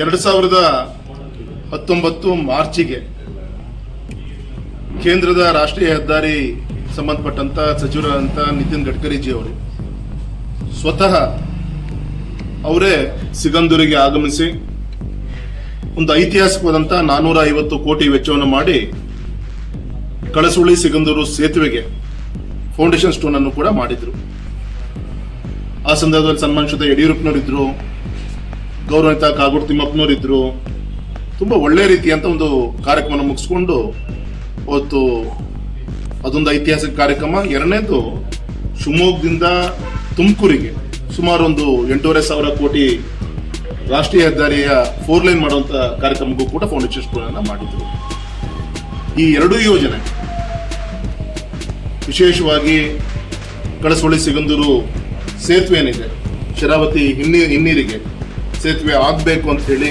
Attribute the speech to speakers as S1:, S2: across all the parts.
S1: ಎರಡು ಸಾವಿರದ ಹತ್ತೊಂಬತ್ತು ಮಾರ್ಚಿಗೆ ಕೇಂದ್ರದ ರಾಷ್ಟ್ರೀಯ ಹೆದ್ದಾರಿ ಸಂಬಂಧಪಟ್ಟಂತ ಸಚಿವರಾದಂತಹ ನಿತಿನ್ ಗಡ್ಕರಿಜಿ ಅವರು ಸ್ವತಃ ಅವರೇ ಸಿಗಂದೂರಿಗೆ ಆಗಮಿಸಿ ಒಂದು ಐತಿಹಾಸಿಕವಾದಂತಹ ನಾನೂರ ಐವತ್ತು ಕೋಟಿ ವೆಚ್ಚವನ್ನು ಮಾಡಿ ಕಳಸುಳಿ ಸಿಗಂದೂರು ಸೇತುವೆಗೆ ಫೌಂಡೇಶನ್ ಸ್ಟೋನ್ ಅನ್ನು ಕೂಡ ಮಾಡಿದ್ರು. ಆ ಸಂದರ್ಭದಲ್ಲಿ ಸನ್ಮಾನಿಸಿದ ಯಡಿಯೂರಪ್ಪನವರು ಇದ್ರು ಗೌರವಿತ ಕಾಗೋಡು ತಿಮ್ಮಪ್ಪನವರು ಇದ್ರು ತುಂಬಾ ಒಳ್ಳೆ ರೀತಿಯಂತ ಒಂದು ಕಾರ್ಯಕ್ರಮ ಮುಗಿಸ್ಕೊಂಡು ಅವತ್ತು ಅದೊಂದು ಐತಿಹಾಸಿಕ ಕಾರ್ಯಕ್ರಮ. ಎರಡನೇದು ಶಿವಮೊಗ್ಗದಿಂದ ತುಮಕೂರಿಗೆ ಸುಮಾರು ಒಂದು ಎಂಟೂವರೆ ಸಾವಿರ ಕೋಟಿ ರಾಷ್ಟ್ರೀಯ ಹೆದ್ದಾರಿಯ ಫೋರ್ ಲೈನ್ ಮಾಡುವಂಥ ಕಾರ್ಯಕ್ರಮಕ್ಕೂ ಕೂಡ ಫೌಂಡೇಶನ್ ಸ್ಕೂಲನ್ನು ಮಾಡಿದ್ರು. ಈ ಎರಡೂ ಯೋಜನೆ ವಿಶೇಷವಾಗಿ ಕಳಸೊಳ್ಳಿ ಸಿಗಂದೂರು ಸೇತುವೆ ಏನಿದೆ ಶರಾವತಿ ಹಿನ್ನೀ, ಹಿನ್ನೀರಿಗೆ ಸೇತುವೆ ಆಗಬೇಕು ಅಂತ ಹೇಳಿ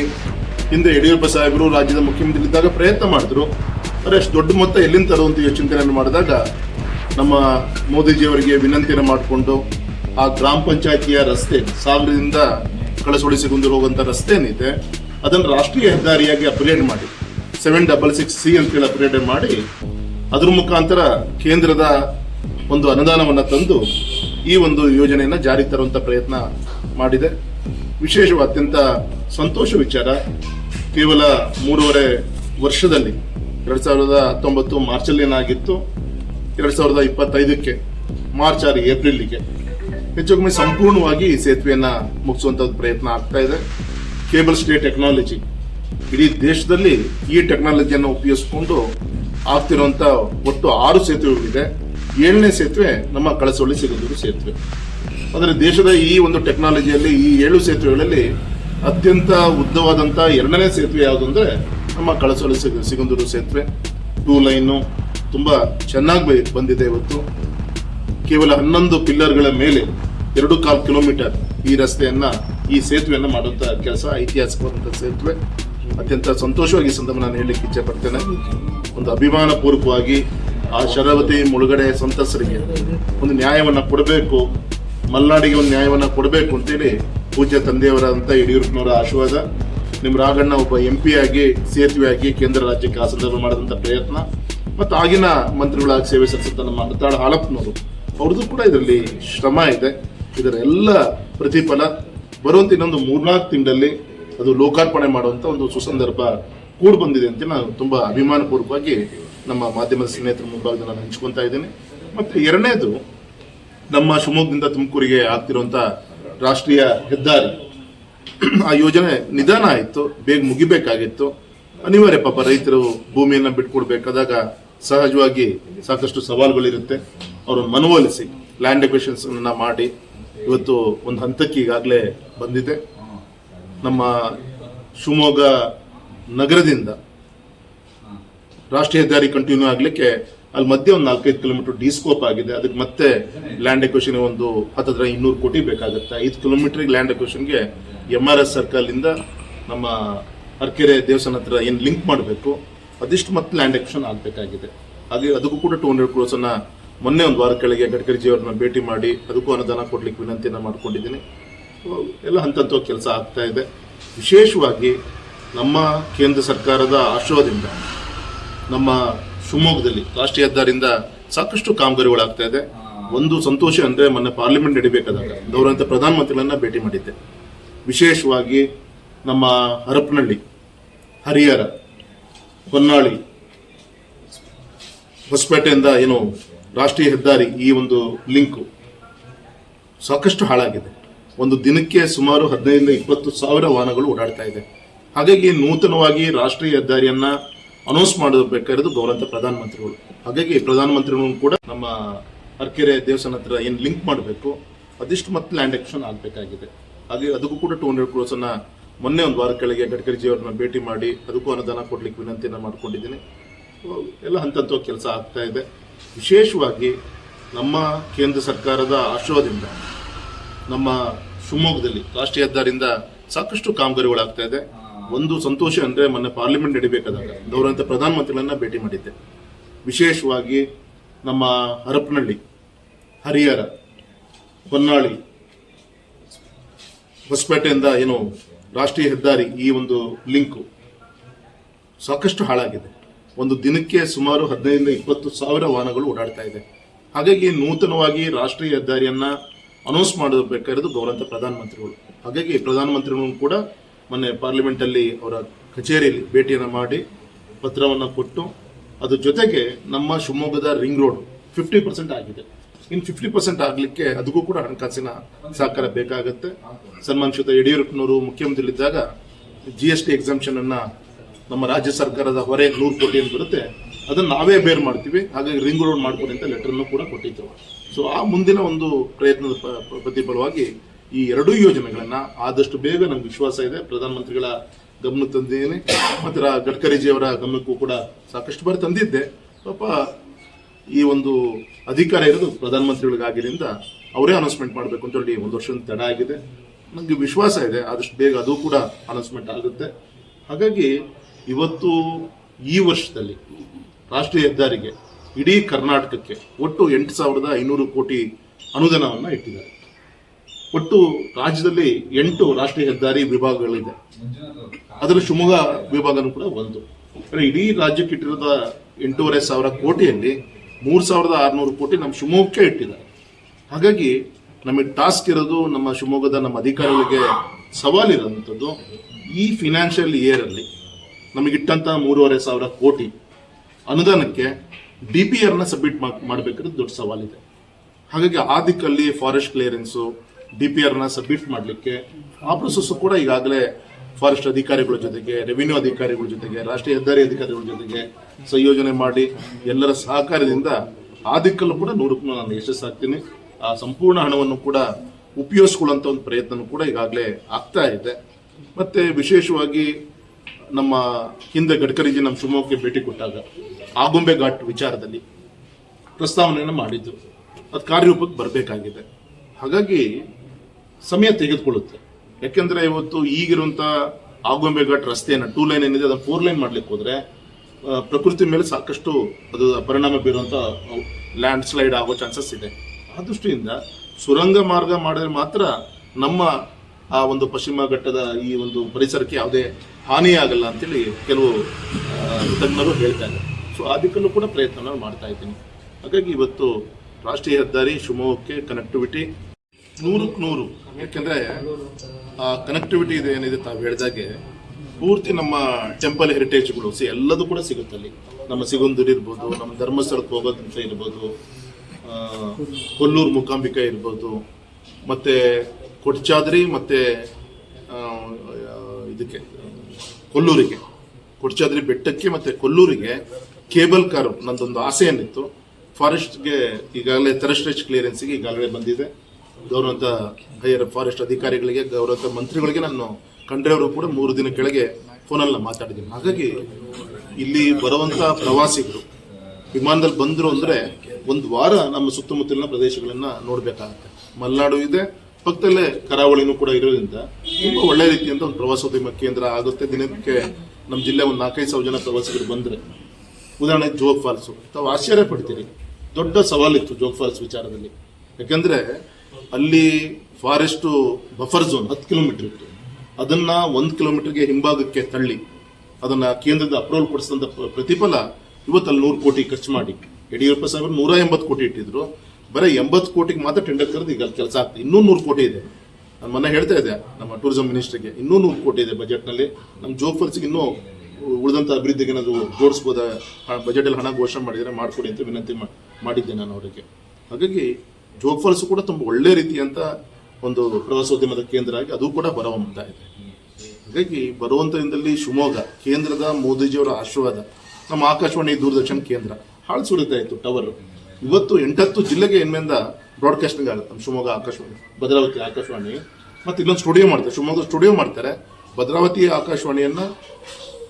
S1: ಹಿಂದೆ ಯಡಿಯೂರಪ್ಪ ಸಾಹೇಬರು ರಾಜ್ಯದ ಮುಖ್ಯಮಂತ್ರಿ ಇದ್ದಾಗ ಪ್ರಯತ್ನ ಮಾಡಿದ್ರು. ಆದರೆ ಅಷ್ಟು ದೊಡ್ಡ ಮೊತ್ತ ಎಲ್ಲಿಂದ ತರುವಂತ ಚಿಂತನೆಯನ್ನು ಮಾಡಿದಾಗ ನಮ್ಮ ಮೋದಿಜಿಯವರಿಗೆ ವಿನಂತಿಯನ್ನು ಮಾಡಿಕೊಂಡು ಆ ಗ್ರಾಮ ಪಂಚಾಯತಿಯ ರಸ್ತೆ ಸಾವಿರದಿಂದ ಕಳಸೊಳ್ಳಿ ಸಿಗಂದೂರು ಹೋಗುವಂಥ ರಸ್ತೆ ಏನಿದೆ, ಅದನ್ನು ರಾಷ್ಟ್ರೀಯ ಹೆದ್ದಾರಿಯಾಗಿ ಅಪ್ಗ್ರೇಡ್ ಮಾಡಿ ಸೆವೆನ್ ಡಬಲ್ ಸಿಕ್ಸ್ ಸಿ ಅಂತೇಳಿ ಅಪ್ಗ್ರೇಡ್ ಮಾಡಿ, ಅದ್ರ ಮುಖಾಂತರ ಕೇಂದ್ರದ ಒಂದು ಅನುದಾನವನ್ನು ತಂದು ಈ ಒಂದು ಯೋಜನೆಯನ್ನು ಜಾರಿ ತರುವಂತ ಪ್ರಯತ್ನ ಮಾಡಿದೆ. ವಿಶೇಷವಾಗಿ ಅತ್ಯಂತ ಸಂತೋಷ ವಿಚಾರ ಕೇವಲ ಮೂರುವರೆ ವರ್ಷದಲ್ಲಿ ಎರಡು ಸಾವಿರದ ಹತ್ತೊಂಬತ್ತು ಮಾರ್ಚಲ್ಲಿ ಏನಾಗಿತ್ತು? ಎರಡು ಸಾವಿರದ ಇಪ್ಪತ್ತೈದಕ್ಕೆ, ಮಾರ್ಚ್ ಆರು ಏಪ್ರಿಲ್ಗೆ ಹೆಚ್ಚು ಕಮ್ಮಿ ಸಂಪೂರ್ಣವಾಗಿ ಈ ಸೇತುವೆಯನ್ನು ಮುಗಿಸುವಂಥ ಪ್ರಯತ್ನ ಆಗ್ತಾ ಇದೆ. ಕೇಬಲ್ ಸ್ಟೇ ಟೆಕ್ನಾಲಜಿ, ಇಡೀ ದೇಶದಲ್ಲಿ ಈ ಟೆಕ್ನಾಲಜಿಯನ್ನು ಉಪಯೋಗಿಸಿಕೊಂಡು ಆಗ್ತಿರುವಂಥ ಒಟ್ಟು ಆರು ಸೇತುವೆಗಳಿದೆ. ಏಳನೇ ಸೇತುವೆ ನಮ್ಮ ಕಳಸೊಳ್ಳಿ ಸಿಗಂದೂರು ಸೇತುವೆ. ಆದರೆ ದೇಶದ ಈ ಒಂದು ಟೆಕ್ನಾಲಜಿಯಲ್ಲಿ ಈ ಏಳು ಸೇತುವೆಗಳಲ್ಲಿ ಅತ್ಯಂತ ಉದ್ದವಾದಂಥ ಎರಡನೇ ಸೇತುವೆ ಯಾವುದು ಅಂದರೆ ನಮ್ಮ ಕಳಸೊಳ್ಳಿ ಸಿಗ- ಸಿಗಂದೂರು ಸೇತುವೆ. ಟೂ ಲೈನು ತುಂಬ ಚೆನ್ನಾಗಿ ಬಂದಿದೆ ಇವತ್ತು. ಕೇವಲ ಹನ್ನೊಂದು ಪಿಲ್ಲರ್ಗಳ ಮೇಲೆ ಎರಡು ಕಾಲ್ ಕಿಲೋಮೀಟರ್ ಈ ರಸ್ತೆಯನ್ನು, ಈ ಸೇತುವೆಯನ್ನು ಮಾಡುವಂಥ ಕೆಲಸ ಐತಿಹಾಸಿಕವಾದಂಥ ಸೇತುವೆ. ಅತ್ಯಂತ ಸಂತೋಷವಾಗಿ ಸಂದರ್ಭ ನಾನು ಹೇಳಲಿಕ್ಕೆ ಇಚ್ಛೆ ಪಡ್ತೇನೆ. ಒಂದು ಅಭಿಮಾನಪೂರ್ವಕವಾಗಿ ಆ ಶರಾವತಿ ಮುಳುಗಡೆ ಸಂತಸರಿಗೆ ಒಂದು ನ್ಯಾಯವನ್ನು ಕೊಡಬೇಕು. ಮಲ್ನಾಡಿಗೆ ಒಂದು ನ್ಯಾಯವನ್ನ ಕೊಡಬೇಕು ಅಂತೇಳಿ ಪೂಜ್ಯ ತಂದೆಯವರಾದಂಥ ಯಡಿಯೂರಪ್ಪನವರ ಆಶೀರ್ವಾದ. ನಿಮ್ಮ ರಾಘಣ್ಣ ಒಬ್ಬ ಎಂ ಪಿ ಆಗಿ, ಸೇತುವೆ ಆಗಿ ಕೇಂದ್ರ ರಾಜ್ಯಕ್ಕೆ ಆ ಸಂದರ್ಭ ಮಾಡಿದಂಥ ಪ್ರಯತ್ನ. ಮತ್ತು ಆಗಿನ ಮಂತ್ರಿಗಳಾಗಿ ಸೇವೆ ಸಲ್ಲಿಸಿದ ನಮ್ಮ ಅಂತಾಳ ಹಾಲಪ್ಪನವರು, ಅವ್ರದ್ದು ಕೂಡ ಇದರಲ್ಲಿ ಶ್ರಮ ಇದೆ. ಇದರ ಎಲ್ಲ ಪ್ರತಿಫಲ ಬರುವಂತ ಇನ್ನೊಂದು ಮೂರ್ನಾಲ್ಕು ತಿಂಗಳಲ್ಲಿ ಅದು ಲೋಕಾರ್ಪಣೆ ಮಾಡುವಂಥ ಒಂದು ಸುಸಂದರ್ಭ ಕೂಡ ಬಂದಿದೆ ಅಂತ ನಾನು ತುಂಬ ಅಭಿಮಾನಪೂರ್ವಕವಾಗಿ ನಮ್ಮ ಮಾಧ್ಯಮದ ಸ್ನೇಹಿತರ ಮುಂಭಾಗದಲ್ಲಿ ನಾನು ಹಂಚ್ಕೊತಾ ಇದ್ದೀನಿ. ಮತ್ತು ಎರಡನೇದು ನಮ್ಮ ಶಿವಮೊಗ್ಗದಿಂದ ತುಮಕೂರಿಗೆ ಆಗ್ತಿರುವಂತ ರಾಷ್ಟ್ರೀಯ ಹೆದ್ದಾರಿ. ಆ ಯೋಜನೆ ನಿಧಾನ ಆಯಿತು, ಬೇಗ ಮುಗಿಬೇಕಾಗಿತ್ತು. ಅನಿವಾರ್ಯ ಪಾಪ ರೈತರು ಭೂಮಿಯನ್ನು ಬಿಟ್ಕೊಡ್ಬೇಕಾದಾಗ ಸಹಜವಾಗಿ ಸಾಕಷ್ಟು ಸವಾಲುಗಳಿರುತ್ತೆ. ಅವರು ಮನವೊಲಿಸಿ ಲ್ಯಾಂಡ್ ಎಕ್ವೇಷನ್ಸ್ ಮಾಡಿ, ಇವತ್ತು ಒಂದು ಹಂತಕ್ಕೆ ಈಗಾಗಲೇ ಬಂದಿದೆ. ನಮ್ಮ ಶಿವಮೊಗ್ಗ ನಗರದಿಂದ ರಾಷ್ಟ್ರೀಯ ಹೆದ್ದಾರಿ ಕಂಟಿನ್ಯೂ ಆಗ್ಲಿಕ್ಕೆ ಅಲ್ಲಿ ಮಧ್ಯೆ ಒಂದು ನಾಲ್ಕೈದು ಕಿಲೋಮೀಟರ್ ಡಿಸ್ಕೋಪ್ ಆಗಿದೆ. ಅದಕ್ಕೆ ಮತ್ತೆ ಲ್ಯಾಂಡ್ ಎಕ್ವೇಷನ್ ಒಂದು ಹತ್ತತ್ರ ಇನ್ನೂರು ಕೋಟಿ ಬೇಕಾಗುತ್ತೆ. ಐದು ಕಿಲೋಮೀಟರ್ ಲ್ಯಾಂಡ್ ಎಕ್ವೇಷನ್ಗೆ ಎಂ ಆರ್ ಎಸ್ ಇಂದ ನಮ್ಮ ಅರ್ಕೆರೆ ದೇವಸ್ಥಾನ ಹತ್ರ ಏನು ಲಿಂಕ್ ಮಾಡಬೇಕು, ಅದಿಷ್ಟು ಮತ್ತೆ ಲ್ಯಾಂಡ್ ಎಕ್ವೇಷನ್ ಆಗಬೇಕಾಗಿದೆ. ಹಾಗೆ ಅದಕ್ಕೂ ಕೂಡ ಟೂ ಹಂಡ್ರೆಡ್ ಕ್ರೋಸ್ ಅನ್ನ ಮೊನ್ನೆ ಒಂದು ವಾರ ಕೆಳಗೆ ಗಡ್ಕರಿಜಿ ಅವ್ರನ್ನ ಭೇಟಿ ಮಾಡಿ ಅದಕ್ಕೂ ಅನುದಾನ ಕೊಡ್ಲಿಕ್ಕೆ ವಿನಂತಿಯನ್ನು ಮಾಡ್ಕೊಂಡಿದ್ದೀನಿ. ಎಲ್ಲ ಹಂತ ಕೆಲಸ ಆಗ್ತಾ ಇದೆ. ವಿಶೇಷವಾಗಿ ನಮ್ಮ ಕೇಂದ್ರ ಸರ್ಕಾರದ ಆಶ್ರಯದಿಂದ ನಮ್ಮ ಶಿವಮೊಗ್ಗದಲ್ಲಿ ರಾಷ್ಟ್ರೀಯ ಹೆದ್ದಾರಿಯಿಂದ ಸಾಕಷ್ಟು ಕಾಮಗಾರಿಗಳಾಗ್ತಾ ಇದೆ. ಒಂದು ಸಂತೋಷ ಅಂದ್ರೆ ಮೊನ್ನೆ ಪಾರ್ಲಿಮೆಂಟ್ ನಡಿಬೇಕಾದಾಗ ಗೌರವಂತ ಪ್ರಧಾನಮಂತ್ರಿಗಳನ್ನ ಭೇಟಿ ಮಾಡಿದ್ದೆ. ವಿಶೇಷವಾಗಿ ನಮ್ಮ ಹರಪನಹಳ್ಳಿ, ಹರಿಹರ, ಹೊನ್ನಾಳಿ, ಹೊಸಪೇಟೆಯಿಂದ ಏನು ರಾಷ್ಟ್ರೀಯ ಹೆದ್ದಾರಿ ಈ ಒಂದು ಲಿಂಕು ಸಾಕಷ್ಟು ಹಾಳಾಗಿದೆ. ಒಂದು ದಿನಕ್ಕೆ ಸುಮಾರು ಹದಿನೈದರಿಂದ ಇಪ್ಪತ್ತು ಸಾವಿರ ವಾಹನಗಳು ಓಡಾಡ್ತಾ ಇದೆ. ಹಾಗಾಗಿ ನೂತನವಾಗಿ ರಾಷ್ಟ್ರೀಯ ಹೆದ್ದಾರಿಯನ್ನ ಅನೌನ್ಸ್ ಮಾಡಬೇಕಾಗಿರೋದು ಗೌರವಂತ ಪ್ರಧಾನಮಂತ್ರಿಗಳು. ಹಾಗಾಗಿ ಪ್ರಧಾನಮಂತ್ರಿಗಳು ಕೂಡ ನಮ್ಮ ಅರ್ಕೆರೆ ದೇವಸ್ಥಾನ ಹತ್ರ ಏನು ಲಿಂಕ್ ಮಾಡಬೇಕು, ಅದಿಷ್ಟು ಮತ್ತೆ ಲ್ಯಾಂಡ್ ಆಕ್ಷನ್ ಆಗಬೇಕಾಗಿದೆ. ಹಾಗೆ ಅದಕ್ಕೂ ಕೂಡ ಟೂ ಹಂಡ್ರೆಡ್ ಕ್ರೋಸ್ ಅನ್ನ ಮೊನ್ನೆ ಒಂದು ವಾರ ಕೆಳಗೆ ಗಡ್ಕರಿಜಿ ಅವ್ರನ್ನ ಭೇಟಿ ಮಾಡಿ ಅದಕ್ಕೂ ಅನುದಾನ ಕೊಡ್ಲಿಕ್ಕೆ ವಿನಂತಿಯನ್ನು ಮಾಡ್ಕೊಂಡಿದ್ದೀನಿ. ಎಲ್ಲ ಹಂತ ಕೆಲಸ ಆಗ್ತಾ ಇದೆ. ವಿಶೇಷವಾಗಿ ನಮ್ಮ ಕೇಂದ್ರ ಸರ್ಕಾರದ ಆಶ್ರಯದಿಂದ ನಮ್ಮ ಶಿವಮೊಗ್ಗದಲ್ಲಿ ರಾಷ್ಟ್ರೀಯ ಹೆದ್ದಾರಿಯಿಂದ ಸಾಕಷ್ಟು ಕಾಮಗಾರಿಗಳಾಗ್ತಾ ಇದೆ. ಒಂದು ಸಂತೋಷ ಅಂದ್ರೆ ಮೊನ್ನೆ ಪಾರ್ಲಿಮೆಂಟ್ ನಡಿಬೇಕಾದಾಗ ಗೌರವಂತ ಪ್ರಧಾನಮಂತ್ರಿಗಳನ್ನ ಭೇಟಿ ಮಾಡಿದ್ದೆ. ವಿಶೇಷವಾಗಿ ನಮ್ಮ ಹರಪನಹಳ್ಳಿ, ಹರಿಹರ, ಹೊನ್ನಾಳಿ, ಹೊಸಪೇಟೆಯಿಂದ ಏನು ರಾಷ್ಟ್ರೀಯ ಹೆದ್ದಾರಿ ಈ ಒಂದು ಲಿಂಕು ಸಾಕಷ್ಟು ಹಾಳಾಗಿದೆ. ಒಂದು ದಿನಕ್ಕೆ ಸುಮಾರು ಹದಿನೈದರಿಂದ ಇಪ್ಪತ್ತು ಸಾವಿರ ವಾಹನಗಳು ಓಡಾಡ್ತಾ ಇದೆ. ಹಾಗಾಗಿ ನೂತನವಾಗಿ ರಾಷ್ಟ್ರೀಯ ಹೆದ್ದಾರಿಯನ್ನ ಅನೌನ್ಸ್ ಮಾಡಬೇಕಾಗಿರೋದು ಗೌರವಂತ ಪ್ರಧಾನಮಂತ್ರಿಗಳು. ಹಾಗಾಗಿ ಪ್ರಧಾನಮಂತ್ರಿಗಳು ಕೂಡ ಮೊನ್ನೆ ಪಾರ್ಲಿಮೆಂಟಲ್ಲಿ ಅವರ ಕಚೇರಿಯಲ್ಲಿ ಭೇಟಿಯನ್ನು ಮಾಡಿ ಪತ್ರವನ್ನು ಕೊಟ್ಟು ಅದ್ರ ಜೊತೆಗೆ ನಮ್ಮ ಶಿವಮೊಗ್ಗದ ರಿಂಗ್ ರೋಡ್ ಫಿಫ್ಟಿ ಪರ್ಸೆಂಟ್ ಆಗಿದೆ. ಇನ್ನು ಫಿಫ್ಟಿ ಪರ್ಸೆಂಟ್ ಆಗಲಿಕ್ಕೆ ಅದಕ್ಕೂ ಕೂಡ ಹಣಕಾಸಿನ ಸಹಕಾರ ಬೇಕಾಗುತ್ತೆ. ಸನ್ಮಾನ್ಶ್ರೀತ ಯಡಿಯೂರಪ್ಪನವರು ಮುಖ್ಯಮಂತ್ರಿಯಲ್ಲಿದ್ದಾಗ ಜಿ ಎಸ್ ಟಿ ಎಕ್ಸಾಮ್ಷನ್ ಅನ್ನ ನಮ್ಮ ರಾಜ್ಯ ಸರ್ಕಾರದ ಹೊರೆ ನೂರು ಕೋಟಿ ಅಂತ ಬರುತ್ತೆ, ಅದನ್ನ ನಾವೇ ಬೇರ್ ಮಾಡ್ತೀವಿ, ಹಾಗಾಗಿ ರಿಂಗ್ ರೋಡ್ ಮಾಡ್ಕೊಡಿ ಅಂತ ಲೆಟರ್ ಕೂಡ ಕೊಟ್ಟಿದ್ದೇವೆ ಸೊ ಆ ಮುಂದಿನ ಒಂದು ಪ್ರಯತ್ನದ ಪ್ರತಿಫಲವಾಗಿ ಈ ಎರಡೂ ಯೋಜನೆಗಳನ್ನ ಆದಷ್ಟು ಬೇಗ ನಮ್ಗೆ ವಿಶ್ವಾಸ ಇದೆ. ಪ್ರಧಾನಮಂತ್ರಿಗಳ ಗಮನ ತಂದಿದ್ದೀನಿ. ಗಡ್ಕರಿಜಿ ಅವರ ಗಮನಕ್ಕೂ ಕೂಡ ಸಾಕಷ್ಟು ಬಾರಿ ತಂದಿದ್ದೆ. ಪಾಪ ಈ ಒಂದು ಅಧಿಕಾರ ಇರೋದು ಪ್ರಧಾನಮಂತ್ರಿಗಳಿಗಾಗಿದ್ದರಿಂದ ಅವರೇ ಅನೌನ್ಸ್ಮೆಂಟ್ ಮಾಡಬೇಕು ಅಂತ ಹೇಳಿ ಒಂದು ವರ್ಷದ ತಡ ಆಗಿದೆ. ನನಗೆ ವಿಶ್ವಾಸ ಇದೆ. ಆದಷ್ಟು ಬೇಗ ಅದು ಕೂಡ ಅನೌನ್ಸ್ಮೆಂಟ್ ಆಗುತ್ತೆ. ಹಾಗಾಗಿ ಇವತ್ತು ಈ ವರ್ಷದಲ್ಲಿ ರಾಷ್ಟ್ರೀಯ ಹೆದ್ದಾರಿಗೆ ಇಡೀ ಕರ್ನಾಟಕಕ್ಕೆ ಒಟ್ಟು ಎಂಟು ಸಾವಿರದ ಐನೂರು ಕೋಟಿ ಅನುದಾನವನ್ನು ಇಟ್ಟಿದ್ದಾರೆ. ಒಟ್ಟು ರಾಜ್ಯದಲ್ಲಿ ಎಂಟು ರಾಷ್ಟ್ರೀಯ ಹೆದ್ದಾರಿ ವಿಭಾಗಗಳಿದೆ. ಅದರಲ್ಲಿ ಶಿವಮೊಗ್ಗ ವಿಭಾಗನೂ ಕೂಡ ಒಂದು. ಅಂದ್ರೆ ಇಡೀ ರಾಜ್ಯಕ್ಕೆ ಇಟ್ಟಿರೋದ ಎಂಟೂವರೆ ಸಾವಿರ ಕೋಟಿಯಲ್ಲಿ ಮೂರು ಸಾವಿರದ ಆರ್ನೂರು ಕೋಟಿ ನಮ್ಮ ಶಿವಮೊಗ್ಗಕ್ಕೆ ಇಟ್ಟಿದ್ದಾರೆ ಹಾಗಾಗಿ ನಮಗೆ ಟಾಸ್ಕ್ ಇರೋದು ನಮ್ಮ ಶಿವಮೊಗ್ಗದ ನಮ್ಮ ಅಧಿಕಾರಿಗಳಿಗೆ ಸವಾಲಿರುವಂಥದ್ದು ಈ ಫಿನಾನ್ಷಿಯಲ್ ಅಲ್ಲಿ ನಮಗಿಟ್ಟಂತ ಮೂರುವರೆ ಸಾವಿರ ಕೋಟಿ ಅನುದಾನಕ್ಕೆ ಡಿ ಪಿ ಆರ್ನ ಸಬ್ಮಿಟ್ ಮಾಡಬೇಕಾದ್ರೆ ದೊಡ್ಡ ಸವಾಲಿದೆ. ಹಾಗಾಗಿ ಆ ದಿಕ್ಕಲ್ಲಿ ಫಾರೆಸ್ಟ್ ಕ್ಲಿಯರೆನ್ಸು ಡಿ ಪಿ ಆರ್ನ ಸಬ್ಮಿಟ್ ಮಾಡಲಿಕ್ಕೆ ಆ ಪ್ರೊಸೆಸ್ ಕೂಡ ಈಗಾಗಲೇ ಫಾರೆಸ್ಟ್ ಅಧಿಕಾರಿಗಳ ಜೊತೆಗೆ ರೆವಿನ್ಯೂ ಅಧಿಕಾರಿಗಳ ಜೊತೆಗೆ, ರಾಷ್ಟ್ರೀಯ ಹೆದ್ದಾರಿ ಅಧಿಕಾರಿಗಳ ಜೊತೆಗೆ ಸಂಯೋಜನೆ ಮಾಡಿ ಎಲ್ಲರ ಸಹಕಾರದಿಂದ ಆ ದಿಕ್ಕಲ್ಲೂ ಕೂಡ ನೂರಕ್ಕೂ ನಾನು ಯಶಸ್ಸಾಗ್ತೀನಿ ಆ ಸಂಪೂರ್ಣ ಹಣವನ್ನು ಕೂಡ ಉಪಯೋಗಿಸ್ಕೊಳ್ಳುವಂತ ಒಂದು ಪ್ರಯತ್ನ ಕೂಡ ಈಗಾಗಲೇ ಆಗ್ತಾ ಇದೆ. ಮತ್ತೆ ವಿಶೇಷವಾಗಿ ನಮ್ಮ ಹಿಂದೆ ಗಡ್ಕರಿಜಿ ನಮ್ಮ ಶಿವಮೊಗ್ಗಕ್ಕೆ ಭೇಟಿ ಕೊಟ್ಟಾಗ ಆಗುಂಬೆ ಘಾಟ್ ವಿಚಾರದಲ್ಲಿ ಪ್ರಸ್ತಾವನೆಯನ್ನು ಮಾಡಿದ್ದು ಅದು ಕಾರ್ಯರೂಪಕ್ಕೆ ಬರಬೇಕಾಗಿದೆ. ಹಾಗಾಗಿ ಸಮಯ ತೆಗೆದುಕೊಳ್ಳುತ್ತೆ. ಯಾಕೆಂದ್ರೆ ಇವತ್ತು ಈಗಿರುವಂತ ಆಗುಂಬೆ ಘಾಟ್ ರಸ್ತೆಯನ್ನು ಟೂ ಲೈನ್ ಏನಿದೆ, ಅದನ್ನು ಫೋರ್ ಲೈನ್ ಮಾಡ್ಲಿಕ್ಕೆ ಹೋದ್ರೆ ಪ್ರಕೃತಿ ಮೇಲೆ ಸಾಕಷ್ಟು ಅದು ಪರಿಣಾಮ ಬೀರುವಂತ ಲ್ಯಾಂಡ್ ಸ್ಲೈಡ್ ಆಗೋ ಚಾನ್ಸಸ್ ಇದೆ. ಆ ದೃಷ್ಟಿಯಿಂದ ಸುರಂಗ ಮಾರ್ಗ ಮಾಡಿದ್ರೆ ಮಾತ್ರ ನಮ್ಮ, ಆ, ಒಂದು ಪಶ್ಚಿಮ ಘಟ್ಟದ ಈ ಒಂದು ಪರಿಸರಕ್ಕೆ ಯಾವುದೇ ಹಾನಿ ಆಗಲ್ಲ ಅಂತೇಳಿ ಕೆಲವು ತಜ್ಞರು ಹೇಳ್ತಾರೆ ಸೊ ಅದಕ್ಕಲ್ಲೂ ಕೂಡ ಪ್ರಯತ್ನ ಮಾಡ್ತಾ ಇದ್ದೀನಿ. ಹಾಗಾಗಿ ಇವತ್ತು ರಾಷ್ಟ್ರೀಯ ಹೆದ್ದಾರಿ ಶಿವಮೊಗ್ಗಕ್ಕೆ ಕನೆಕ್ಟಿವಿಟಿ ನೂರಕ್ಕೆ ನೂರು. ಯಾಕೆಂದ್ರೆ ಆ ಕನೆಕ್ಟಿವಿಟಿ ಇದೆ, ಏನಿದೆ ತಾವು ಹೇಳಿದಾಗೆ, ಪೂರ್ತಿ ನಮ್ಮ ಟೆಂಪಲ್ ಹೆರಿಟೇಜ್ಗಳು ಸಿ ಎಲ್ಲದೂ ಕೂಡ ಸಿಗುತ್ತೆ ಅಲ್ಲಿ. ನಮ್ಮ ಸಿಗೊಂದೂರು ಇರ್ಬೋದು, ನಮ್ಮ ಧರ್ಮಸ್ಥಳಕ್ಕೆ ಹೋಗೋದಂತ ಇರ್ಬೋದು ಕೊಲ್ಲೂರು ಮೂಕಾಂಬಿಕಾ ಇರ್ಬೋದು, ಮತ್ತೆ ಕೊಡ್ಚಾದ್ರಿ ಮತ್ತೆ ಇದಕ್ಕೆ, ಕೊಲ್ಲೂರಿಗೆ. ಕೊಡ್ಚಾದ್ರಿ ಬೆಟ್ಟಕ್ಕೆ ಮತ್ತೆ ಕೊಲ್ಲೂರಿಗೆ ಕೇಬಲ್ ಕಾರ್, ನಂದೊಂದು ಆಸೆ ಏನಿತ್ತು ಫಾರೆಸ್ಟ್ಗೆ ಈಗಾಗಲೇ ಥೆರಸ್ಟ್ರೇಜ್ ಕ್ಲಿಯರೆನ್ಸಿಗೆ ಈಗಾಗಲೇ ಬಂದಿದೆ. ಗೌರವಂತ ಹೈಯರ್ ಫಾರೆಸ್ಟ್ ಅಧಿಕಾರಿಗಳಿಗೆ, ಗೌರವಂತ ಮಂತ್ರಿಗಳಿಗೆ ನಾನು ಕಂಡ್ರೆಯವರು ಕೂಡ ಮೂರು ದಿನ ಕೆಳಗೆ ಫೋನಲ್ಲಿ ಮಾತಾಡಿದ್ದೀನಿ. ಹಾಗಾಗಿ ಇಲ್ಲಿ ಬರುವಂತ ಪ್ರವಾಸಿಗರು, ವಿಮಾನದಲ್ಲಿ ಬಂದರು ಅಂದರೆ ಒಂದು ವಾರ ನಮ್ಮ ಸುತ್ತಮುತ್ತಲಿನ ಪ್ರದೇಶಗಳನ್ನು ನೋಡಬೇಕಾಗುತ್ತೆ. ಮಲೆನಾಡು ಇದೆ, ಪಕ್ಕದಲ್ಲೇ ಕರಾವಳಿನೂ ಕೂಡ ಇರೋದ್ರಿಂದ ತುಂಬಾ ಒಳ್ಳೆ ರೀತಿಯಿಂದ ಒಂದು ಪ್ರವಾಸೋದ್ಯಮ ಕೇಂದ್ರ ಆಗುತ್ತೆ. ದಿನಕ್ಕೆ ನಮ್ಮ ಜಿಲ್ಲೆ ಒಂದು ನಾಲ್ಕೈದು ಸಾವಿರ ಜನ ಪ್ರವಾಸಿಗರು ಬಂದರೆ. ಉದಾಹರಣೆಗೆ ಜೋಗ್ ಫಾಲ್ಸು. ತಾವು ಆಶ್ಚರ್ಯ ಪಡ್ತೀರಿ. ದೊಡ್ಡ ಸವಾಲಿತ್ತು ಜೋಗ್ ಫಾಲ್ಸ್ ವಿಚಾರದಲ್ಲಿ. ಯಾಕಂದ್ರೆ ಅಲ್ಲಿ ಫಾರೆಸ್ಟ್ ಬಫರ್ ಝೋನ್ ಹತ್ತು ಕಿಲೋಮೀಟರ್ ಇತ್ತು. ಅದನ್ನ ಒಂದು ಕಿಲೋಮೀಟರ್ಗೆ ಹಿಂಭಾಗಕ್ಕೆ ತಳ್ಳಿ, ಅದನ್ನ ಕೇಂದ್ರದ ಅಪ್ರೂವಲ್ ಕೊಡಿಸಿದಂತ ಪ್ರತಿಫಲ ಇವತ್ತಲ್ಲಿ ನೂರು ಕೋಟಿ ಖರ್ಚು ಮಾಡಿ. ಯಡಿಯೂರಪ್ಪ ಸಾಹೇಬರು ನೂರ ಎಂಬತ್ತು ಕೋಟಿ ಇಟ್ಟಿದ್ರು. ಬರೀ ಎಂಬತ್ತು ಕೋಟಿಗೆ ಮಾತ್ರ ಟೆಂಡರ್ ಕರೆದು ಈಗ ಕೆಲಸ ಆಗ್ತದೆ ಇನ್ನೂ ನೂರು ಕೋಟಿ ಇದೆ. ನಾನು ಮೊನ್ನೆ ಹೇಳ್ತಾ ಇದೆ ನಮ್ಮ ಟೂರಿಸಂ ಮಿನಿಸ್ಟರ್ಗೆ ಇನ್ನೂ ನೂರು ಕೋಟಿ ಇದೆ ಬಜೆಟ್ನಲ್ಲಿ ನಮ್ಮ ಜೋಗ್ ಫಾಲ್ಸ್ಗೆ ಇನ್ನೂ ಉಳಿದಂತ ಅಭಿವೃದ್ಧಿಗೆ ಏನಾದ್ರು ಜೋಡಿಸ್ಬೋದ? ಬಜೆಟ್ ಅಲ್ಲಿ ಹಣ ಘೋಷಣೆ ಮಾಡಿದರೆ ಮಾಡಿಕೊಡಿ ಅಂತ ವಿನಂತಿ ಮಾಡಿದ್ದೆ ನಾನು ಅವರಿಗೆ. ಹಾಗಾಗಿ ಜೋಗ್ ಫಾಲ್ಸ್ ಕೂಡ ತುಂಬಾ ಒಳ್ಳೆ ರೀತಿಯಂತ ಒಂದು ಪ್ರವಾಸೋದ್ಯಮದ ಕೇಂದ್ರ ಆಗಿ ಅದು ಕೂಡ ಬರವಂತ ಇದೆ. ಹಾಗಾಗಿ ಬರುವಂತರಿಂದಲ್ಲಿ ಶಿವಮೊಗ್ಗ, ಕೇಂದ್ರದ ಮೋದಿಜಿಯವರ ಆಶೀರ್ವಾದ, ನಮ್ಮ ಆಕಾಶವಾಣಿ ದೂರದರ್ಶನ ಕೇಂದ್ರ, ಹಾಳು ಸುರಿತಾ ಇತ್ತು ಟವರ್ ಇವತ್ತು ಎಂಟತ್ತು ಜಿಲ್ಲೆಗೆ ಇನ್ಮೇಲಿಂದ ಬ್ರಾಡ್ಕಾಸ್ಟಿಂಗ್ ಆಗುತ್ತೆ. ನಮ್ಮ ಶಿವಮೊಗ್ಗ ಆಕಾಶವಾಣಿ, ಭದ್ರಾವತಿ ಆಕಾಶವಾಣಿ, ಮತ್ತೆ ಇನ್ನೊಂದು ಸ್ಟುಡಿಯೋ ಮಾಡ್ತಾರೆ. ಶಿವಮೊಗ್ಗ ಸ್ಟುಡಿಯೋ ಮಾಡ್ತಾರೆ. ಭದ್ರಾವತಿ ಆಕಾಶವಾಣಿಯನ್ನ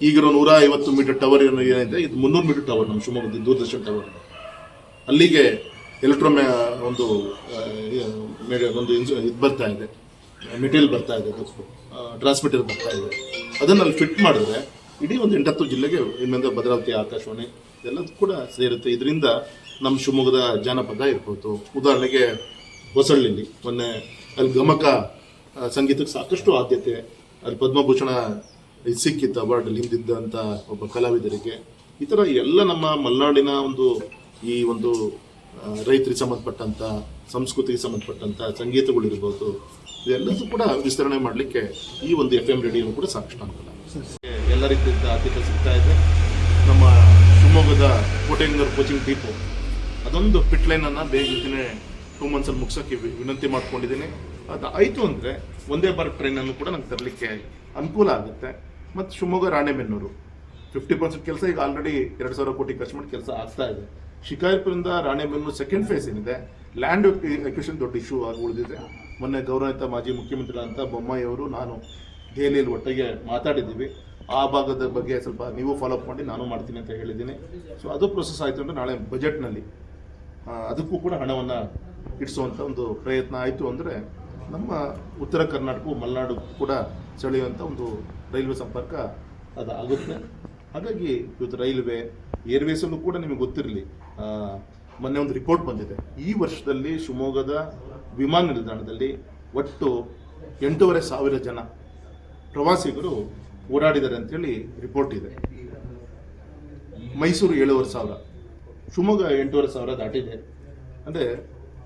S1: ಈಗಿರೋ ನೂರ ಐವತ್ತು ಮೀಟರ್ ಟವರ್ ಏನು ಏನಿದೆ, ಇದು ಮುನ್ನೂರು ಮೀಟರ್ ಟವರ್ ನಮ್ಮ ಶಿವಮೊಗ್ಗದ ದೂರದರ್ಶನ ಟವರ್ ಅಲ್ಲಿಗೆ ಎಲೆಕ್ಟ್ರೋ ಒಂದು ಒಂದು ಇನ್ಸು ಇದು ಬರ್ತಾ ಇದೆ. ಮೆಟೀರಿಯಲ್ ಬರ್ತಾ ಇದೆ ಟ್ರಾನ್ಸ್ಮಿಟರ್ ಬರ್ತಾ ಇದೆ. ಅದನ್ನು ಅಲ್ಲಿ ಫಿಟ್ ಮಾಡಿದ್ರೆ ಇಡೀ ಒಂದು ಎಂಟತ್ತು ಜಿಲ್ಲೆಗೆ ಇಲ್ಲಿಂದ ಭದ್ರಾವತಿ, ಆಕಾಶವಾಣಿ ಎಲ್ಲ ಕೂಡ ಸೇರುತ್ತೆ. ಇದರಿಂದ ನಮ್ಮ ಶಿವಮೊಗ್ಗದ ಜಾನಪದ ಇರ್ಬೋದು. ಉದಾಹರಣೆಗೆ ಹೊಸಳ್ಳಿಲಿ ಮೊನ್ನೆ ಅಲ್ಲಿ ಗಮಕ ಸಂಗೀತಕ್ಕೆ ಸಾಕಷ್ಟು ಆದ್ಯತೆ. ಅಲ್ಲಿ ಪದ್ಮಭೂಷಣ ಸಿಕ್ಕಿತ್ತು ಅವಾರ್ಡಲ್ಲಿ ಹಿಂದಿದ್ದಂಥ ಒಬ್ಬ ಕಲಾವಿದರಿಗೆ. ಈ ಥರ ಎಲ್ಲ ನಮ್ಮ ಮಲೆನಾಡಿನ ಒಂದು ಈ ಒಂದು ರೈತರಿಗೆ ಸಂಬಂಧಪಟ್ಟಂಥ ಸಂಸ್ಕೃತಿಗೆ ಸಂಬಂಧಪಟ್ಟಂತ, ಸಂಗೀತಗಳಿರ್ಬೋದು ಇದೆಲ್ಲದೂ ಕೂಡ ವಿಸ್ತರಣೆ ಮಾಡಲಿಕ್ಕೆ ಈ ಒಂದು ಎಫ್ ಎಂ ರೇಡಿಯೋ ಕೂಡ ಸಾಕಷ್ಟು ಅನುಕೂಲ ಎಲ್ಲ ರೀತಿಯಿಂದ ಆತಿಥ್ಯ ಸಿಗ್ತಾ ಇದೆ. ನಮ್ಮ ಶಿವಮೊಗ್ಗದ ಕೋಟೆಂಗರ್ ಕೋಚಿಂಗ್ ಟೀಪು ಅದೊಂದು ಪಿಟ್ ಲೈನ್ ಅನ್ನ ಬೇಗನೆ ಟೂ ಮಂತ್ಸ್ ಅಲ್ಲಿ ಮುಗಿಸೋಕೆ ವಿ- ವಿನಂತಿ ಮಾಡ್ಕೊಂಡಿದ್ದೀನಿ. ಅದು ಆಯಿತು ಅಂದ್ರೆ ಒಂದೇ ಬಾರ್ ಟ್ರೈನ್ ಅನ್ನು ಕೂಡ ನಂಗೆ ತರಲಿಕ್ಕೆ ಅನುಕೂಲ ಆಗುತ್ತೆ. ಮತ್ತು ಶಿವಮೊಗ್ಗ, ರಾಣೆಬೆನ್ನೂರು ಫಿಫ್ಟಿ ಪರ್ಸೆಂಟ್ ಕೆಲಸ ಈಗ ಆಲ್ರೆಡಿ ಎರಡು ಸಾವಿರ ಕೋಟಿ ಖರ್ಚು ಮಾಡಿ ಕೆಲಸ ಆಗ್ತಾ ಇದೆ. ಶಿಕಾರಿಪುರದಿಂದ ರಾಣೆಬೆನ್ನೂರು ಸೆಕೆಂಡ್ ಫೇಸ್ ಏನಿದೆ. ಲ್ಯಾಂಡ್ ಎಕ್ವಿಷನ್ ದೊಡ್ಡ ಇಶ್ಯೂ ಆಗಿ ಉಳಿದಿದೆ ಮೊನ್ನೆ ಗೌರವಿತ ಮಾಜಿ ಮುಖ್ಯಮಂತ್ರಿಗಳಂತ ಬೊಮ್ಮಾಯಿ ಅವರು ನಾನು ದೆಹಲಿಯಲ್ಲಿ ಒಟ್ಟಿಗೆ ಮಾತಾಡಿದ್ದೀವಿ. ಆ ಭಾಗದ ಬಗ್ಗೆ ಸ್ವಲ್ಪ ನೀವು ಫಾಲೋ ಅಪ್ ಮಾಡಿ ನಾನು ಮಾಡ್ತೀನಿ ಅಂತ ಹೇಳಿದ್ದೀನಿ. ಸೊ ಅದು ಪ್ರೊಸೆಸ್ ಆಯಿತು ಅಂದರೆ ನಾಳೆ ಬಜೆಟ್ನಲ್ಲಿ ಅದಕ್ಕೂ ಕೂಡ ಹಣವನ್ನು ಇಡಿಸುವಂಥ ಒಂದು ಪ್ರಯತ್ನ ಆಯಿತು ಅಂದರೆ ನಮ್ಮ ಉತ್ತರ ಕರ್ನಾಟಕವು ಮಲೆನಾಡು ಕೂಡ ಸೆಳೆಯುವಂಥ ಒಂದು ರೈಲ್ವೆ ಸಂಪರ್ಕ ಅದು ಆಗುತ್ತೆ. ಹಾಗಾಗಿ ಇವತ್ತು ರೈಲ್ವೆ ಏರ್ವೇಸಲ್ಲೂ ಕೂಡ ನಿಮಗೆ ಗೊತ್ತಿರಲಿ. ಮೊನ್ನೆ ಒಂದು ರಿಪೋರ್ಟ್ ಬಂದಿದೆ. ಈ ವರ್ಷದಲ್ಲಿ ಶಿವಮೊಗ್ಗದ ವಿಮಾನ ನಿಲ್ದಾಣದಲ್ಲಿ ಒಟ್ಟು ಎಂಟೂವರೆ ಸಾವಿರ ಜನ ಪ್ರವಾಸಿಗರು ಓಡಾಡಿದ್ದಾರೆ ಅಂತೇಳಿ ರಿಪೋರ್ಟ್ ಇದೆ. ಮೈಸೂರು ಏಳುವರೆ ಸಾವಿರ. ಶಿವಮೊಗ್ಗ ಎಂಟೂವರೆ ಸಾವಿರ ದಾಟಿದೆ. ಅಂದರೆ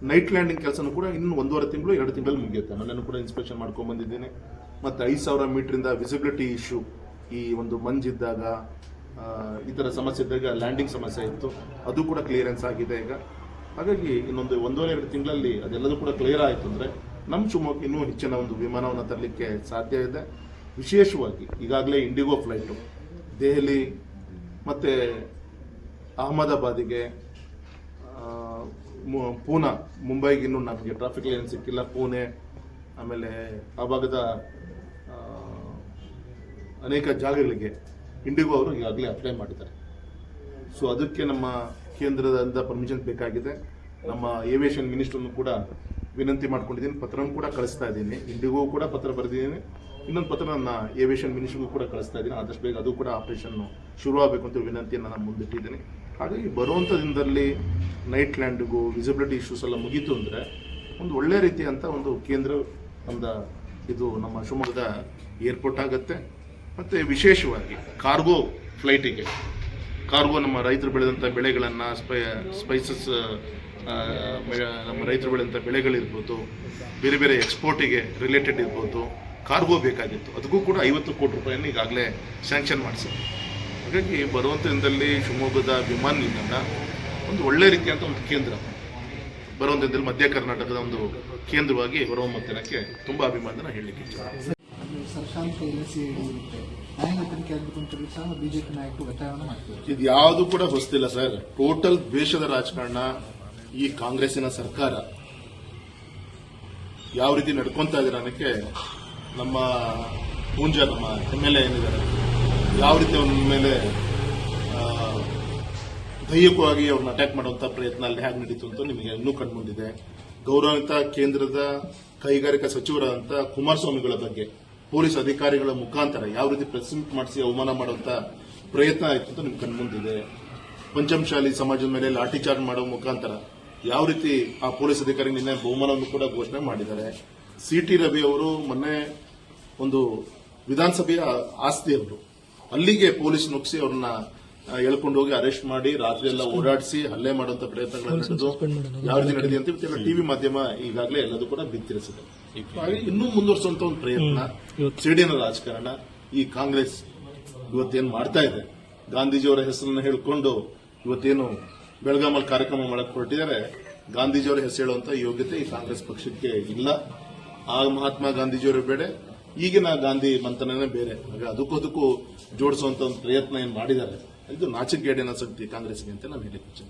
S1: ನೈಟ್ ಲ್ಯಾಂಡಿಂಗ್ ಕೆಲಸನೂ ಕೂಡ ಇನ್ನು ಒಂದೂವರೆ ತಿಂಗಳು, ಎರಡು ತಿಂಗಳಲ್ಲಿ ಮುಗಿಯುತ್ತೆ. ಮೊನ್ನೆ ಕೂಡ ಇನ್ಸ್ಪೆಕ್ಷನ್ ಮಾಡ್ಕೊಂಡು ಬಂದಿದ್ದೀನಿ. ಮತ್ತು ಐದು ಸಾವಿರ ಮೀಟ್ರಿಂದ ವಿಸಿಬಿಲಿಟಿ ಇಶ್ಯೂ ಈ ಒಂದು ಮಂಜಿದ್ದಾಗ ಈ ಥರ ಸಮಸ್ಯೆ ಇದ್ದಾಗ ಲ್ಯಾಂಡಿಂಗ್ ಸಮಸ್ಯೆ ಇತ್ತು. ಅದು ಕೂಡ ಕ್ಲಿಯರೆನ್ಸ್ ಆಗಿದೆ ಈಗ. ಹಾಗಾಗಿ ಇನ್ನೊಂದು ಒಂದೂವರೆ, ಎರಡು ತಿಂಗಳಲ್ಲಿ ಅದೆಲ್ಲದೂ ಕೂಡ ಕ್ಲಿಯರ್ ಆಯಿತು ಅಂದರೆ ನಮ್ಮ ಶಿವಮೊಗ್ಗ ಇನ್ನೂ ಹೆಚ್ಚಿನ ಒಂದು ವಿಮಾನವನ್ನು ತರಲಿಕ್ಕೆ ಸಾಧ್ಯ ಇದೆ. ವಿಶೇಷವಾಗಿ ಈಗಾಗಲೇ ಇಂಡಿಗೋ ಫ್ಲೈಟು ದೆಹಲಿ ಮತ್ತು ಅಹಮದಾಬಾದಿಗೆ ಪೂನಾ, ಮುಂಬೈಗೆ ಇನ್ನೂ ನಮಗೆ ಟ್ರಾಫಿಕ್ ಲೈನ್ ಸಿಕ್ಕಿಲ್ಲ. ಪುಣೆ, ಆಮೇಲೆ ಆ ಭಾಗದ ಅನೇಕ ಜಾಗಗಳಿಗೆ ಇಂಡಿಗೋ ಅವರು ಈಗಾಗಲೇ ಅಪ್ಲೈ ಮಾಡಿದ್ದಾರೆ. ಸೊ ಅದಕ್ಕೆ ನಮ್ಮ ಕೇಂದ್ರದಿಂದ ಪರ್ಮಿಷನ್ ಬೇಕಾಗಿದೆ. ನಮ್ಮ ಏವಿಯೇಷನ್ ಮಿನಿಸ್ಟರ್ನು ಕೂಡ ವಿನಂತಿ ಮಾಡ್ಕೊಂಡಿದ್ದೀನಿ. ಪತ್ರನೂ ಕೂಡ ಕಳಿಸ್ತಾ ಇದ್ದೀನಿ. ಇಂಡಿಗೋ ಕೂಡ ಪತ್ರ ಬರೆದಿದ್ದೀನಿ. ಇನ್ನೊಂದು ಪತ್ರ ನನ್ನ ಏವಿಯೇಷನ್ ಮಿನಿಸ್ಟ್ರಿಗೂ ಕೂಡ ಕಳಿಸ್ತಾ ಇದ್ದೀನಿ. ಆದಷ್ಟು ಬೇಗ ಅದು ಕೂಡ ಆಪರೇಷನ್ ಶುರುವಾಗಬೇಕು ಅಂತ ವಿನಂತಿಯನ್ನು ನಾನು ಮುಂದಿಟ್ಟಿದ್ದೀನಿ. ಹಾಗಾಗಿ ಬರುವಂಥ ದಿನದಲ್ಲಿ ನೈಟ್ ಲ್ಯಾಂಡ್ಗೂ ವಿಸಿಬಿಲಿಟಿ ಇಶ್ಯೂಸ್ ಎಲ್ಲ ಮುಗೀತು ಅಂದರೆ ಒಂದು ಒಳ್ಳೆ ಅಂತ ಒಂದು ಕೇಂದ್ರ ಒಂದು ಇದು ನಮ್ಮ ಶಿವಮೊಗ್ಗದ ಏರ್ಪೋರ್ಟ್ ಆಗುತ್ತೆ. ಮತ್ತು ವಿಶೇಷವಾಗಿ ಕಾರ್ಗೋ ಫ್ಲೈಟಿಗೆ ಕಾರ್ಗೋ ನಮ್ಮ ರೈತರು ಬೆಳೆದಂಥ ಬೆಳೆಗಳನ್ನು ಸ್ಪೈ ಸ್ಪೈಸಸ್ ನಮ್ಮ ರೈತರು ಬೆಳೆದಂಥ ಬೆಳೆಗಳಿರ್ಬೋದು, ಬೇರೆ ಬೇರೆ ಎಕ್ಸ್ಪೋರ್ಟಿಗೆ ರಿಲೇಟೆಡ್ ಇರ್ಬೋದು ಕಾರ್ಗೋ ಬೇಕಾಗಿತ್ತು. ಅದಕ್ಕೂ ಕೂಡ ಐವತ್ತು ಕೋಟಿ ರೂಪಾಯಿಯನ್ನು ಈಗಾಗಲೇ ಸ್ಯಾಂಕ್ಷನ್ ಮಾಡಿಸಿದೆ ಹಾಗಾಗಿ ಬರುವಂಥ ದಿನದಲ್ಲಿ ಶಿವಮೊಗ್ಗದ ವಿಮಾನ ನಿಲ್ದಾಣ ಒಂದು ಒಳ್ಳೆ ರೀತಿಯಂಥ ಒಂದು ಕೇಂದ್ರ. ಬರುವಂಥ ದಿನದಲ್ಲಿ ಮಧ್ಯ ಕರ್ನಾಟಕದ ಒಂದು ಕೇಂದ್ರವಾಗಿ ಹೊರಹೊಮ್ಮುತ್ತಿನಕ್ಕೆ ತುಂಬ ಅಭಿಮಾನ ಹೇಳಲಿಕ್ಕೆ ಇಚ್ಛೆ ಇದು ಯಾವುದು ಕೂಡ ಹೊಸ್ತಿಲ್ಲ ಸರ್. ಟೋಟಲ್ ದ್ವೇಷದ ರಾಜಕಾರಣ ಈ ಕಾಂಗ್ರೆಸ್ಸಿನ ಸರ್ಕಾರ. ಯಾವ ರೀತಿ ನಡ್ಕೊಂತ ಇದ್ದಾರೆ ಅನ್ನಕ್ಕೆ ನಮ್ಮ ಪೂಂಜ ನಮ್ಮ ಎಂ ಎಲ್ ಎ ಏನಿದ್ದಾರೆ, ಯಾವ ರೀತಿ ಅವನ ಮೇಲೆ ದೈಹಿಕವಾಗಿ ಅವ್ರನ್ನ ಅಟ್ಯಾಕ್ ಮಾಡುವಂತ ಪ್ರಯತ್ನ ಅಲ್ಲಿ ಹೇಗೆ ನಡೀತು ಅಂತ ನಿಮಗೆ ಇನ್ನೂ ಕಂಡುಬಂದಿದೆ ಗೌರವಿತ ಕೇಂದ್ರದ ಕೈಗಾರಿಕಾ ಸಚಿವರಾದಂತ ಕುಮಾರಸ್ವಾಮಿಗಳ ಬಗ್ಗೆ. ಪೊಲೀಸ್ ಅಧಿಕಾರಿಗಳ ಮುಖಾಂತರ ಯಾವ ರೀತಿ ಪ್ರೆಸ್ ಮೀಟ್ ಮಾಡಿಸಿ ಅವಮಾನ ಮಾಡುವಂತ ಪ್ರಯತ್ನ ಆಯಿತು ಅಂತ ನಿಮ್ಗೆ ಕಣ್ಮುಂದಿದೆ. ಪಂಚಮಶಾಲಿ ಸಮಾಜದ ಮೇಲೆ ಲಾಠಿ ಚಾರ್ಜ್ ಮಾಡೋ ಮುಖಾಂತರ ಯಾವ ರೀತಿ ಆ ಪೊಲೀಸ್ ಅಧಿಕಾರಿ ನಿನ್ನೆ ಬಹುಮಾನವನ್ನು ಕೂಡ ಘೋಷಣೆ ಮಾಡಿದ್ದಾರೆ. ಸಿ ಟಿ ರವಿ ಅವರು ಮೊನ್ನೆ ಒಂದು ವಿಧಾನಸಭೆಯ ಆಸ್ತಿ ಅವರು ಅಲ್ಲಿಗೆ ಪೊಲೀಸ್ ನುಗ್ಸಿ ಅವ್ರನ್ನ ಎಳ್ಕೊಂಡು ಹೋಗಿ ಅರೆಸ್ಟ್ ಮಾಡಿ ರಾತ್ರಿ ಎಲ್ಲ ಓಡಾಡಿಸಿ ಹಲ್ಲೆ ಮಾಡುವಂತ ಪ್ರಯತ್ನಗಳು ನಡೆದು ಯಾವ ರೀತಿ ನಡೆದಿದೆ ಅಂತ ಇವತ್ತೆಲ್ಲ ಟಿವಿ ಮಾಧ್ಯಮ ಈಗಾಗಲೇ ಎಲ್ಲದೂ ಕೂಡ ಬಿತ್ತಿರಿಸಿದೆ. ಇನ್ನೂ ಮುಂದುವರಿಸುವಂತ ಒಂದು ಪ್ರಯತ್ನ. ಸಿಡಿನ ರಾಜಕಾರಣ. ಈ ಕಾಂಗ್ರೆಸ್ ಇವತ್ತೇನು ಮಾಡ್ತಾ ಇದೆ? ಗಾಂಧೀಜಿಯವರ ಹೆಸರನ್ನು ಹೇಳ್ಕೊಂಡು ಇವತ್ತೇನು ಬೆಳಗಾಮಲ್ಲಿ ಕಾರ್ಯಕ್ರಮ ಮಾಡಕ್ ಹೊರಟಿದ್ದಾರೆ. ಗಾಂಧೀಜಿಯವರ ಹೆಸರು ಹೇಳುವಂತ ಯೋಗ್ಯತೆ ಈ ಕಾಂಗ್ರೆಸ್ ಪಕ್ಷಕ್ಕೆ ಇಲ್ಲ. ಆ ಮಹಾತ್ಮ ಗಾಂಧೀಜಿಯವರ ಬೇಡ. ಈಗಿನ ಗಾಂಧಿ ಮಂಥನನೇ ಬೇರೆ. ಹಾಗೆ ಅದಕ್ಕೂ ಅದಕ್ಕೂ ಜೋಡಿಸುವಂತ ಒಂದು ಪ್ರಯತ್ನ ಏನ್ ಮಾಡಿದ್ದಾರೆ? ಇದು ನಾಚಿಕೆಗೇಡಿನ ಶಕ್ತಿ ಕಾಂಗ್ರೆಸ್ಗೆ ಅಂತ ನಾವು ಇಚ್ಛೆ